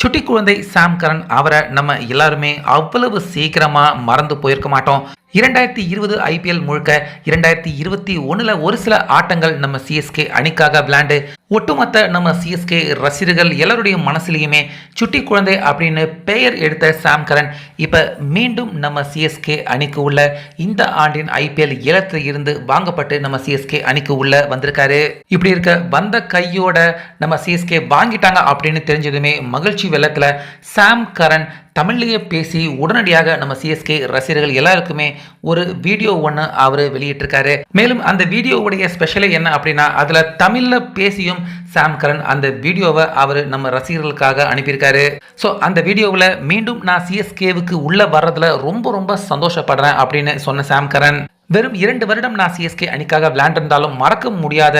சுட்டி குழந்தை சாம் கரன் அவரை நம்ம எல்லாருமே அவ்வளவு சீக்கிரமா மறந்து போயிருக்க மாட்டோம். இரண்டாயிரத்தி இருபது ஐபிஎல் முழுக்க இரண்டாயிரத்தி இருபத்தி ஒண்ணுல ஒரு சில ஆட்டங்கள் நம்ம சிஎஸ்கே அணிக்காக விளையாண்டு ஒட்டுமொத்த நம்ம சிஎஸ்கே ரசிகர்கள் எல்லாருடைய மனசுலையுமே சுட்டி குழந்தை அப்படின்னு பெயர் எடுத்த சாம் கரன் இப்போ மீண்டும் நம்ம சிஎஸ்கே அணிக்கு உள்ள இந்த ஆண்டின் ஐபிஎல் ஏலத்தில் இருந்து வாங்கப்பட்டு நம்ம சிஎஸ்கே அணிக்கு உள்ள வந்திருக்காரு. இப்படி இருக்க வந்த கையோட நம்ம சிஎஸ்கே வாங்கிட்டாங்க அப்படின்னு தெரிஞ்சதுமே மகிழ்ச்சி வெள்ளத்தில் சாம் கரன் தமிழ்லேயே பேசி உடனடியாக நம்ம சிஎஸ்கே ரசிகர்கள் எல்லாருக்குமே ஒரு வீடியோ ஒன்று அவர் வெளியிட்டிருக்காரு. மேலும் அந்த வீடியோவுடைய ஸ்பெஷலே என்ன அப்படின்னா அதில் தமிழில் பேசியும் சாம் கரன் அந்த வீடியோவை அவர் நம்ம ரசிகர்களுக்காக அனுப்பியிருக்காரு. ஸோ அந்த வீடியோவில் மீண்டும் நான் சிஎஸ்கேவுக்கு உள்ளே வர்றதுல ரொம்ப ரொம்ப சந்தோஷப்படுறேன் அப்படின்னு சொன்ன சாம் கரன். வெறும் இரண்டு வருடம் நான் சிஎஸ்கே அணிக்காக விளையாண்டிருந்தாலும் மறக்க முடியாத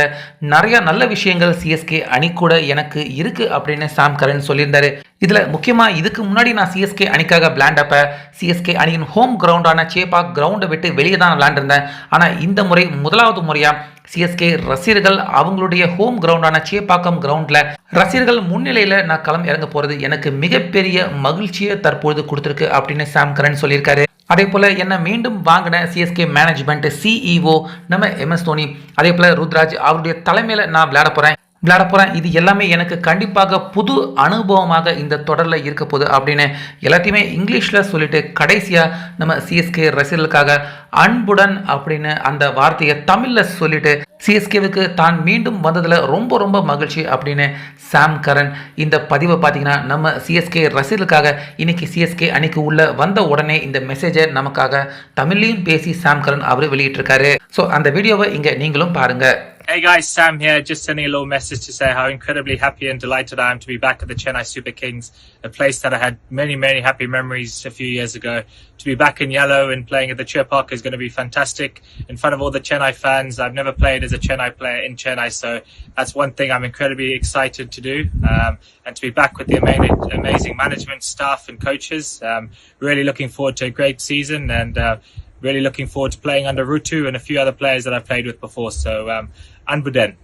நிறைய நல்ல விஷயங்கள் சிஎஸ்கே அணி கூட எனக்கு இருக்கு அப்படின்னு சாம் கரன் சொல்லியிருந்தாரு. இதுல முக்கியமா இதுக்கு முன்னாடி நான் சிஎஸ்கே அணிக்காக விளையாண்டப்ப சிஎஸ்கே அணியின் ஹோம் கிரவுண்டான சேப்பாக் கிரவுண்டை விட்டு வெளியே தான் விளையாண்டிருந்தேன். ஆனா இந்த முறை முதலாவது முறையா சிஎஸ்கே ரசிகர்கள் அவங்களுடைய ஹோம் கிரவுண்டான சேப்பாக்கம் கிரவுண்டில் ரசிகர்கள் முன்னிலையில் நான் களம் இறங்க போகிறது எனக்கு மிகப்பெரிய மகிழ்ச்சியை தற்பொழுது கொடுத்துருக்கு அப்படின்னு சாம் கரன் சொல்லியிருக்காரு. அதே போல் என்னை மீண்டும் வாங்கின சிஎஸ்கே மேனேஜ்மெண்ட் சிஇஓ நம்ம எம்எஸ் தோனி அதே போல் ருத்ராஜ் அவருடைய தலைமையில் நான் விளையாட போகிறேன் விளையாட போகிறேன் இது எல்லாமே எனக்கு கண்டிப்பாக புது அனுபவமாக இந்த தொடரில் இருக்க போகுது அப்படின்னு எல்லாத்தையுமே இங்கிலீஷில் சொல்லிட்டு கடைசியாக நம்ம சிஎஸ்கே ரசிகர்களுக்காக அன்புடன் அப்படின்னு அந்த வார்த்தையை தமிழில் சொல்லிட்டு சிஎஸ்கேவுக்கு தான் மீண்டும் வந்ததில் ரொம்ப ரொம்ப மகிழ்ச்சி அப்படின்னு சாம் கரன் இந்த பதிவை பார்த்தீங்கன்னா நம்ம சிஎஸ்கே ரசிகர்களுக்காக இன்னைக்கு சிஎஸ்கே அணிக்கு உள்ள வந்த உடனே இந்த மெசேஜை நமக்காக தமிழ்லையும் பேசி சாம் கரன் அவர் வெளியிட்டிருக்காரு. ஸோ அந்த வீடியோவை இங்கே நீங்களும் பாருங்கள் Hey guys, Sam here. Just sending a little message to say how incredibly happy and delighted I am to be back at the Chennai Super Kings, a place that I had many, many happy memories a few years ago. To be back in yellow and playing at the Cheer Park is going to be fantastic in front of all the Chennai fans. I've never played as a Chennai player in Chennai, so that's one thing I'm incredibly excited to do. Um, and to be back with the amazing, amazing management staff and coaches. Um, really looking forward to a great season and uh, really looking forward to playing under Rutu and a few other players that I've played with before. So, um, Anbuden,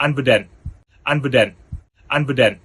Anbuden, Anbuden, Anbuden.